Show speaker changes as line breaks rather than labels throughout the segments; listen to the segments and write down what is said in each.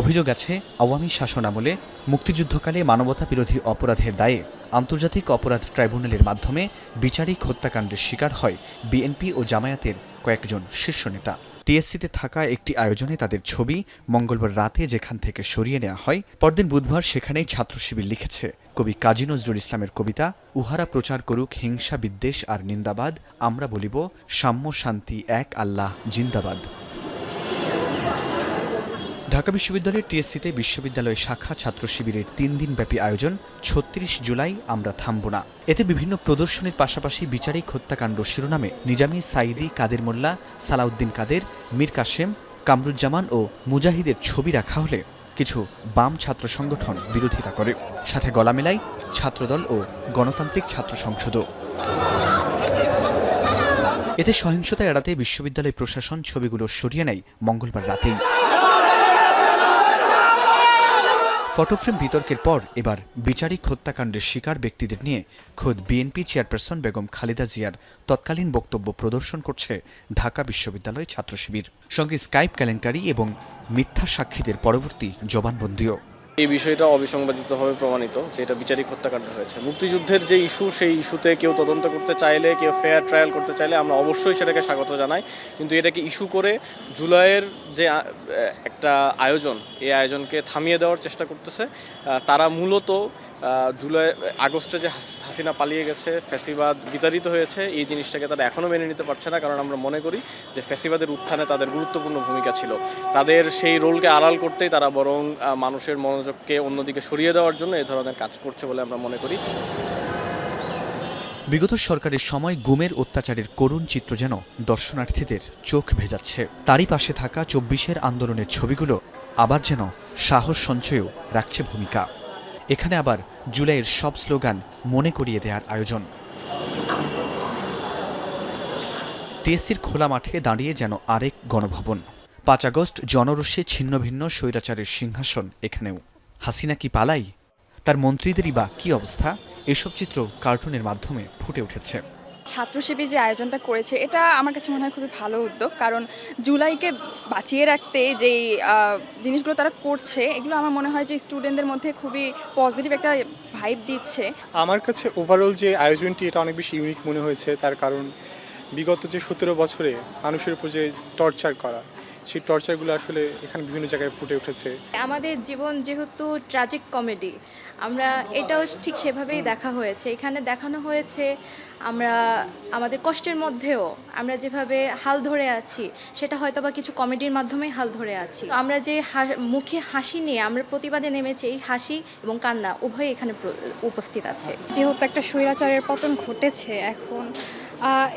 অভিযোগ আছে, আওয়ামী শাসনামলে মুক্তিযুদ্ধকালে মানবতা বিরোধী অপরাধের দায়ে আন্তর্জাতিক অপরাধ ট্রাইব্যুনালের মাধ্যমে বিচারিক হত্যাকাণ্ডের শিকার হয় বিএনপি ও জামায়াতের কয়েকজন শীর্ষ নেতা। টিএসসিতে থাকা একটি আয়োজনে তাদের ছবি মঙ্গলবার রাতে যেখান থেকে সরিয়ে নেওয়া হয়, পরদিন বুধবার সেখানেই ছাত্র শিবির লিখেছে। কবি কাজী নজরুল ইসলামের কবিতা, উহারা প্রচার করুক হিংসা, বিদ্বেষ আর নিন্দাবাদ, আমরা বলিব সাম্য শান্তি এক আল্লাহ, জিন্দাবাদ। ঢাকা বিশ্ববিদ্যালয়ের টিএসসিতে বিশ্ববিদ্যালয় শাখা ছাত্র শিবিরের তিন দিনব্যাপী আয়োজন, ছত্রিশ জুলাই আমরা থামব না। এতে বিভিন্ন প্রদর্শনীর পাশাপাশি বিচারিক হত্যাকাণ্ড শিরোনামে নিজামী সাইদি কাদের মোল্লা, সালাউদ্দিন কাদের, মীর কাশেম, কামরুজ্জামান ও মুজাহিদের ছবি রাখা হলে কিছু বাম ছাত্র সংগঠন বিরোধিতা করে। সাথে গলা মেলায় ছাত্রদল ও গণতান্ত্রিক ছাত্র সংসদও। এতে সহিংসতা এড়াতে বিশ্ববিদ্যালয় প্রশাসন ছবিগুলো সরিয়ে নেয় মঙ্গলবার রাতেই। ফটোফ্রেম বিতর্কের পর এবার বিচারিক হত্যাকাণ্ডের শিকার ব্যক্তিদের নিয়ে খোদ বিএনপি চেয়ারপারসন বেগম খালেদা জিয়ার তৎকালীন বক্তব্য প্রদর্শন করছে ঢাকা বিশ্ববিদ্যালয় ছাত্র শিবির। সঙ্গে স্কাইপ কেলেঙ্কারি এবং মিথ্যা সাক্ষীদের পরবর্তী জবানবন্দিও।
এই বিষয়টা অবিসংবাদিতভাবে প্রমাণিত যে এটা বিচারিক হত্যাকাণ্ড হয়েছে। মুক্তিযুদ্ধের যে ইস্যু, সেই ইস্যুতে কেউ তদন্ত করতে চাইলে, কেউ ফেয়ার ট্রায়াল করতে চাইলে আমরা অবশ্যই সেটাকে স্বাগত জানাই। কিন্তু এটাকে ইস্যু করে জুলাইয়ের যে একটা আয়োজন, এই আয়োজনকে থামিয়ে দেওয়ার চেষ্টা করতেছে। তারা মূলত জুলাই, আগস্টে যে হাস- হাসিনা পালিয়ে গেছে, ফ্যাসিবাদ বিতাড়িত হয়েছে, এই জিনিসটাকে তারা এখনও মেনে নিতে পারছে না, কারণ আমরা মনে করি যে ফ্যাসিবাদের উত্থানে তাদের গুরুত্বপূর্ণ ভূমিকা ছিল। তাদের সেই রোলকে আড়াল করতেই তারা বরং মানুষের মনোযোগকে অন্যদিকে সরিয়ে দেওয়ার জন্য এই ধরনের কাজ করছে বলে আমরা মনে করি।
বিগত সরকারের সময় গুমের অত্যাচারের করুণ চিত্র যেন দর্শনার্থীদের চোখ ভেজাচ্ছে। তারই পাশে থাকা চব্বিশের আন্দোলনের ছবিগুলো আবার যেন সাহস সঞ্চয়েও রাখছে ভূমিকা। এখানে আবার জুলাইয়ের সব স্লোগান মনে করিয়ে দেওয়ার আয়োজন। টিএসসির খোলা মাঠে দাঁড়িয়ে যেন আরেক গণভবন। পাঁচ আগস্ট জনরোষে ছিন্ন ভিন্ন স্বৈরাচারের সিংহাসন এখানেও। হাসিনা কি পালাই? তার মন্ত্রীদেরই বা কি অবস্থা? এসব চিত্র কার্টুনের মাধ্যমে ফুটে উঠেছে।
ছাত্র শিবির যে আয়োজনটা করেছে এটা আমার কাছে মনে হয় খুবই ভালো উদ্যোগ। কারণ জুলাইকে বাঁচিয়ে রাখতে যেই জিনিসগুলো তারা করছে এগুলো আমার মনে হয় যে স্টুডেন্টদের মধ্যে খুবই পজিটিভ একটা ভাইব দিচ্ছে।
আমার কাছে ওভারঅল যে আয়োজনটি এটা অনেক বেশি ইউনিক মনে হয়েছে। তার কারণ বিগত যে সতেরো বছরে মানুষের উপর যে টর্চার করা সেই টর্চারগুলো আসলে এখানে বিভিন্ন জায়গায় ফুটে উঠেছে।
আমাদের জীবন যেহেতু ট্র্যাজিক কমেডি আমরা এটাও ঠিক সেভাবেই দেখা হয়েছে। এখানে দেখানো হয়েছে আমরা আমাদের কষ্টের মধ্যেও আমরা যেভাবে হাল ধরে আছি সেটা হয়তো বা কিছু কমেডির মাধ্যমেই হাল ধরে আছি। আমরা যে হা- মুখে হাসি নিয়ে আমরা প্রতিবাদে নেমেছি এই হাসি এবং কান্না উভয়ই এখানে উপস্থিত আছে।
যেহেতু একটা স্বৈরাচারের পতন ঘটেছে এখন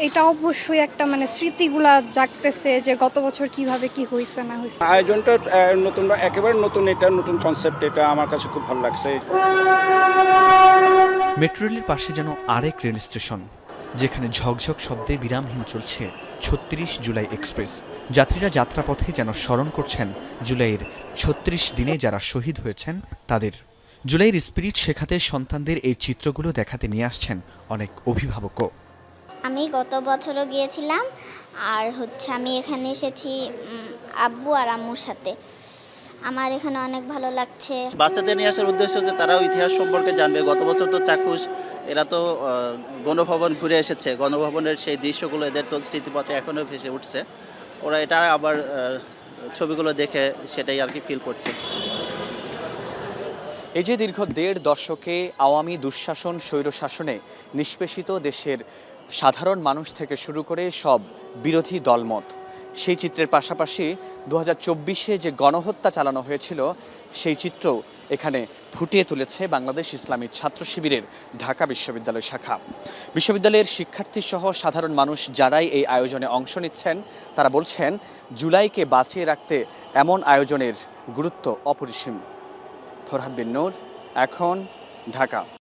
এটা অবশ্যই একটা মানে স্মৃতিগুলা জাগতেছে যে গত বছর কীভাবে কি হয়েছে না হয়েছে
আয়োজনটা নতুন একেবারে নতুন এটা নতুন কনসেপ্ট এটা আমার কাছে খুব ভালো লাগছে।
মেট্রো রেলের পাশে যেন আরেক রেল স্টেশন যেখানে ঝকঝক শব্দে বিরামহীন চলছে ছত্রিশ জুলাই এক্সপ্রেস। যাত্রীরা যাত্রাপথে যেন স্মরণ করছেন জুলাইয়ের ছত্রিশ দিনে যারা শহীদ হয়েছেন তাদের। জুলাইয়ের স্পিরিট শেখাতে সন্তানদের এই চিত্রগুলো দেখাতে নিয়ে আসছেন অনেক অভিভাবকও।
আমি গত বছরও গিয়েছিলাম আর হচ্ছে আমি এখানে এসেছি আব্বু আর আম্মুর সাথে। আমার এখানে অনেক ভালো লাগছে।
বাচ্চাদের নিয়ে আসার উদ্দেশ্য হচ্ছে তারাও ইতিহাস সম্পর্কে জানবে। গত বছর তো চাক্ষুষ এরা তো গণভবন ঘুরে এসেছে। গণভবনের সেই দৃশ্যগুলো এদের তো স্মৃতিপথে এখনও ভেসে উঠছে। ওরা এটা আবার ছবিগুলো দেখে সেটাই আর কি ফিল করছে।
এই যে দীর্ঘ দেড় দশকে আওয়ামী দুঃশাসন স্বৈরশাসনে নিষ্পেষিত দেশের সাধারণ মানুষ থেকে শুরু করে সব বিরোধী দলমত। সেই চিত্রের পাশাপাশি দু হাজার যে গণহত্যা চালানো হয়েছিল, সেই চিত্র এখানে ফুটিয়ে তুলেছে বাংলাদেশ ইসলামী ছাত্র শিবিরের ঢাকা বিশ্ববিদ্যালয় শাখা। বিশ্ববিদ্যালয়ের শিক্ষার্থী সহ সাধারণ মানুষ যারাই এই আয়োজনে অংশ নিচ্ছেন, তারা বলছেন, জুলাইকে বাঁচিয়ে রাখতে এমন আয়োজনের গুরুত্ব অপরিসীম। ফরহাদ বিন নূর, এখন ঢাকা।